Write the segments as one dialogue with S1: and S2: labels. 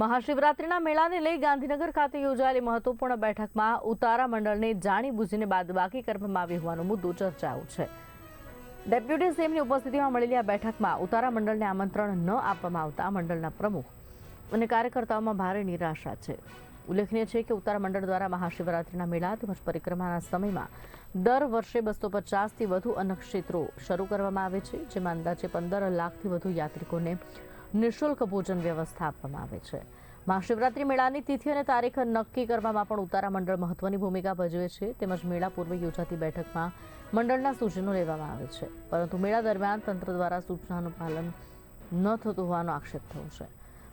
S1: મહાશિવરાત્રિના મેળાને લઈ ગાંધીનગર ખાતે યોજાયેલી મહત્વપૂર્ણ બેઠકમાં ઉતારા મંડળને જાણી બુજીને બાદબાકી કરવામાં આવી હોવાનો મુદ્દો ચર્ચાયો છે. ડેપ્યુટી સીએમની ઉપસ્થિતિમાં મળેલી આ બેઠકમાં ઉતારા મંડળને આમંત્રણ ન આપવામાં આવતા મંડળના પ્રમુખ અને કાર્યકર્તાઓમાં ભારે નિરાશા છે. ઉલ્લેખનીય છે કે ઉતારા મંડળ દ્વારા મહાશિવરાત્રિના મેળા તેમજ પરિક્રમાના સમયમાં દર વર્ષે બસો પચાસથી વધુ અન્નક્ષેત્રો શરૂ કરવામાં આવે છે, જેમાં અંદાજે પંદર લાખથી વધુ યાત્રિકોને નિઃશુલ્ક ભોજન વ્યવસ્થા આપવામાં આવે છે. મહાશિવરાત્રિ મેળાની તિથિ અને તારીખ નક્કી કરવામાં પણ ઉતારા મંડળ મહત્વની ભૂમિકા ભજવે છે. તેમજ મેળા પૂર્વે યોજાતી બેઠકમાં મંડળના સૂચનો લેવામાં આવે છે. પરંતુ મેળા દરમિયાન તંત્ર દ્વારા સૂચનાનું પાલન ન થતું હોવાનો આક્ષેપ થયો છે.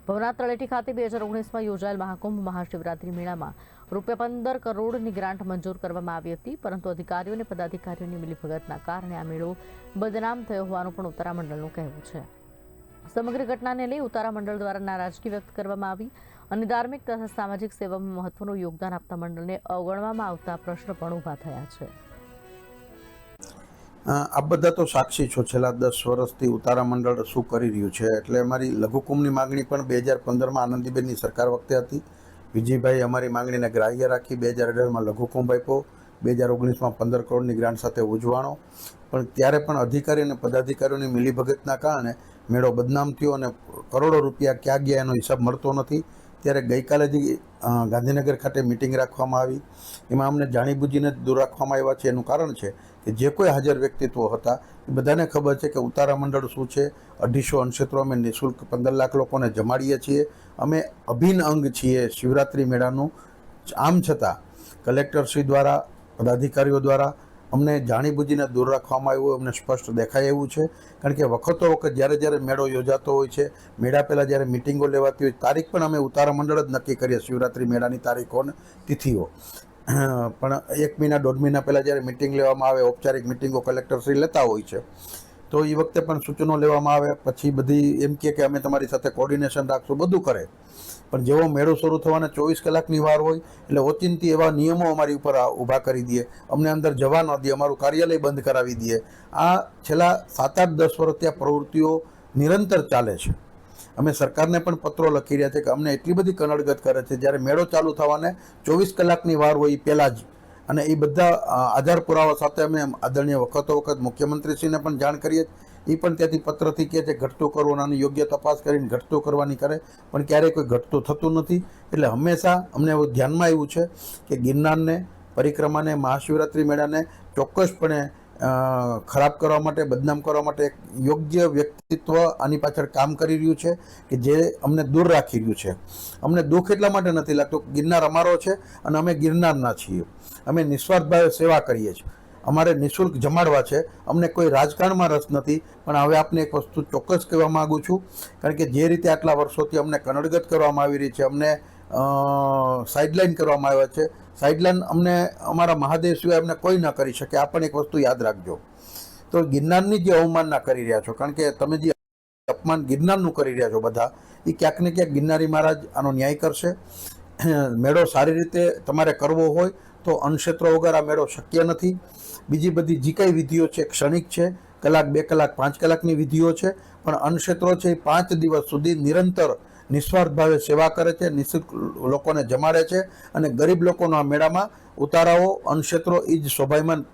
S1: ભવનાથ તળેટી ખાતે બે હજાર ઓગણીસમાં યોજાયેલ મહાકુંભ મહાશિવરાત્રિ મેળામાં રૂપિયા પંદર કરોડની ગ્રાન્ટ મંજૂર કરવામાં આવી હતી. પરંતુ અધિકારીઓ અને પદાધિકારીઓની મિલીભગતના કારણે આ મેળો બદનામ થયો હોવાનું પણ ઉત્તરામંડળનું કહેવું છે. સમગ્ર ઘટનાને લઈ ઉતારા મંડળ દ્વારા નારાજગી વ્યક્ત કરવામાં આવી અને ધાર્મિક તથા સામાજિક સેવામાં મહત્વનું યોગદાન આપતા મંડળને અવગણવામાં આવતા પ્રશ્ન પણ ઊભા થયા છે.
S2: આ બધા તો સાક્ષી છો, છેલ્લા દસ વર્ષથી ઉતારા મંડળ શું કરી રહ્યું છે? એટલે અમારી લઘુકુંભની માગણી પણ બે હજાર પંદરમાં આનંદીબેનની સરકાર વખતે હતી. વિજયભાઈ અમારી માંગણીને ગ્રાહ્ય રાખી બે હજાર અઢારમાં લઘુકુંભ આપ્યો. બે હજાર ઓગણીસમાં પંદર કરોડની ગ્રાન્ટ સાથે ઉજવાણો. પણ ત્યારે પણ અધિકારી અને પદાધિકારીઓની મિલીભગતના કારણે મેળો બદનામ થયો અને કરોડો રૂપિયા ક્યાં ગયા એનો હિસાબ મળતો નથી. ત્યારે ગઈકાલે જ ગાંધીનગર ખાતે મિટિંગ રાખવામાં આવી. એમાં અમને જાણીબુજીને દૂર રાખવામાં આવ્યા છે. એનું કારણ છે કે જે કોઈ હાજર વ્યક્તિત્વ હતા, એ બધાને ખબર છે કે ઉતારા મંડળ શું છે. અઢીસો અનક્ષેત્રો અમે નિઃશુલ્ક પંદર લાખ લોકોને જમાડીએ છીએ. અમે અભિન્ન અંગ છીએ શિવરાત્રિ મેળાનું. આમ છતાં, કલેક્ટરશ્રી દ્વારા, પદાધિકારીઓ દ્વારા અમને જાણીબુજીને દૂર રાખવામાં આવ્યું અમને સ્પષ્ટ દેખાય એવું છે. કારણ કે વખતો વખત જ્યારે જ્યારે મેળો યોજાતો હોય છે, મેળા પહેલાં જ્યારે મિટિંગો લેવાતી હોય, તારીખ પણ અમે ઉતારા મંડળ જ નક્કી કરીએ શિવરાત્રિ મેળાની તારીખો અને તિથિઓ. પણ એક મહિના, દોઢ મહિના પહેલાં જ્યારે મિટિંગ લેવામાં આવે, ઔપચારિક મિટિંગો કલેક્ટરશ્રી લેતા હોય છે. તો એ વખતે પણ સૂચનો લેવામાં આવે. પછી બધી એમ કે અમે તમારી સાથે કોર્ડિનેશન રાખશું, બધું કરે. પણ જેવો મેળો શરૂ થવાના ચોવીસ કલાકની વાર હોય, એટલે ઓચિંતી એવા નિયમો અમારી ઉપર ઊભા કરી દઈએ. અમને અંદર જવા ન દે અમારું કાર્યાલય બંધ કરાવી દઈએ. આ છેલ્લા સાત આઠ દસ વર્ષથી આ પ્રવૃત્તિઓ નિરંતર ચાલે છે. અમે સરકારને પણ પત્રો લખી રહ્યા છે કે અમને એટલી બધી કનડગત કરે છે. જ્યારે મેળો ચાલુ થવાને ચોવીસ કલાકની વાર હોય એ પહેલાં જ અને એ બધા આધાર પુરાવા સાથે અમે આદરણીય વખતો વખત મુખ્યમંત્રીશ્રીને પણ જાણ કરીએ એ પણ ત્યાંથી પત્રથી કહે છે, ઘટતો કરવું આની યોગ્ય તપાસ કરીને ઘટતો કરવાની કરે. પણ ક્યારેય કોઈ ઘટતો થતું નથી. એટલે હંમેશા અમને એવું ધ્યાનમાં આવ્યું છે કે ગિરનારને, પરિક્રમાને, મહાશિવરાત્રિ મેળાને ચોક્કસપણે ખરાબ કરવા માટે, બદનામ કરવા માટે એક યોગ્ય વ્યક્તિત્વ આની પાછળ કામ કરી રહ્યું છે કે જે અમને દૂર રાખી રહ્યું છે. અમને દુઃખ એટલા માટે નથી લાગતું ગિરનાર અમારો છે અને અમે ગિરનારના છીએ. અમે નિસ્વાર્થ ભાવે સેવા કરીએ છીએ. અમારે નિઃશુલ્ક જમાડવા છે. અમને કોઈ રાજકારણમાં રસ નથી. પણ હવે આપને એક વસ્તુ ચોક્કસ કહેવા માગું છું. કારણ કે જે રીતે આટલા વર્ષોથી અમને કનડગત કરવામાં આવી રહી છે, અમને સાઇડલાઇન કરવામાં આવ્યા છે સાઇડલાઇન અમને, અમારા મહાદેવ સિવાય અમને કોઈ ન કરી શકે. આ પણ એક વસ્તુ યાદ રાખજો. તો ગિરનારની જે અવમાનના કરી રહ્યા છો, કારણ કે તમે જે અપમાન ગિરનારનું કરી રહ્યા છો બધા, એ ક્યાંક ને ક્યાંક ગિરનારી મહારાજ આનો ન્યાય કરશે. મેળો સારી રીતે તમારે કરવો હોય તો અન્નક્ષેત્રો વગર આ મેળો શક્ય નથી. બીજી બધી જે કંઈ વિધિઓ છે ક્ષણિક છે, કલાક, બે કલાક, પાંચ કલાકની વિધિઓ છે, પણ અનક્ષેત્રો છે એ પાંચ દિવસ સુધી નિરંતર નિસ્વાર્થ ભાવે સેવા કરે છે નિઃશુલ્ક લોકોને જમાડે છે અને ગરીબ લોકોનો આ મેળામાં ઉતારાઓ અનક્ષેત્રો એ જ સ્વાભિમાન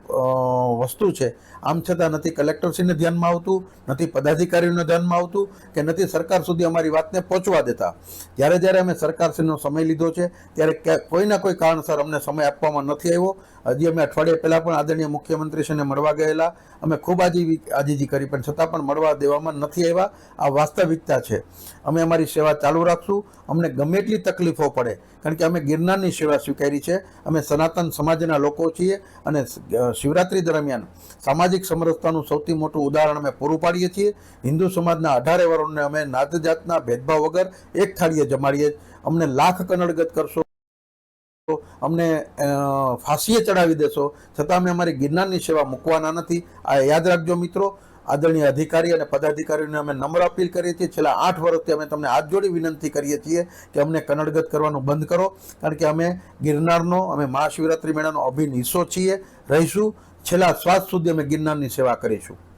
S2: વસ્તુ છે. આમ છતાં નથી કલેક્ટરશ્રીને ધ્યાનમાં આવતું, નથી પદાધિકારીઓને ધ્યાનમાં આવતું કે નથી સરકાર સુધી અમારી વાતને પહોંચવા દેતા. જ્યારે જ્યારે અમે સરકારશ્રીનો સમય લીધો છે, ત્યારે કોઈના કોઈ કારણસર અમને સમય આપવામાં નથી આવ્યો. હજી અમે અઠવાડિયા પહેલાં પણ આદરણીય મુખ્યમંત્રીશ્રીને મળવા ગયેલા. અમે ખૂબ આજીવી, આજીજી કરી, પણ છતાં પણ મળવા દેવામાં નથી આવ્યા. આ વાસ્તવિકતા છે. અમે અમારી સેવા ચાલુ રાખશું. અમને ગમે એટલી તકલીફો પડે, કારણ કે અમે ગિરનારની સેવા સ્વીકારી છે. અમે સનાતન સમાજના લોકો છીએ અને શિવરાત્રી દરમિયાન સામાજિક સમરસતાનું સૌથી મોટું ઉદાહરણ અમે પૂરું પાડીએ છીએ. હિન્દુ સમાજના અઢારે વર્ણને અમે નાત જાતના ભેદભાવ વગર એક થાળીએ જમાડીએ. અમને લાખ કનડગત કરશો, અમને ફાંસીએ ચડાવી દેશો. છતાં અમે અમારી ગિરનારની સેવા મૂકવાના નથી. આ યાદ રાખજો મિત્રો આદરણીય અધિકારી અને પદાધિકારીઓને અમે નમ્ર અપીલ કરીએ છીએ. છેલ્લા આઠ વર્ષથી અમે તમને હાથ જોડી વિનંતી કરીએ છીએ કે અમને કનડગત કરવાનું બંધ કરો. કારણ કે અમે ગિરનારનો, અમે મહાશિવરાત્રિ મેળાનો અભિન્ન હિસ્સો છીએ. રહીશું. છેલ્લા શ્વાસ સુધી અમે ગિરનારની સેવા કરીશું.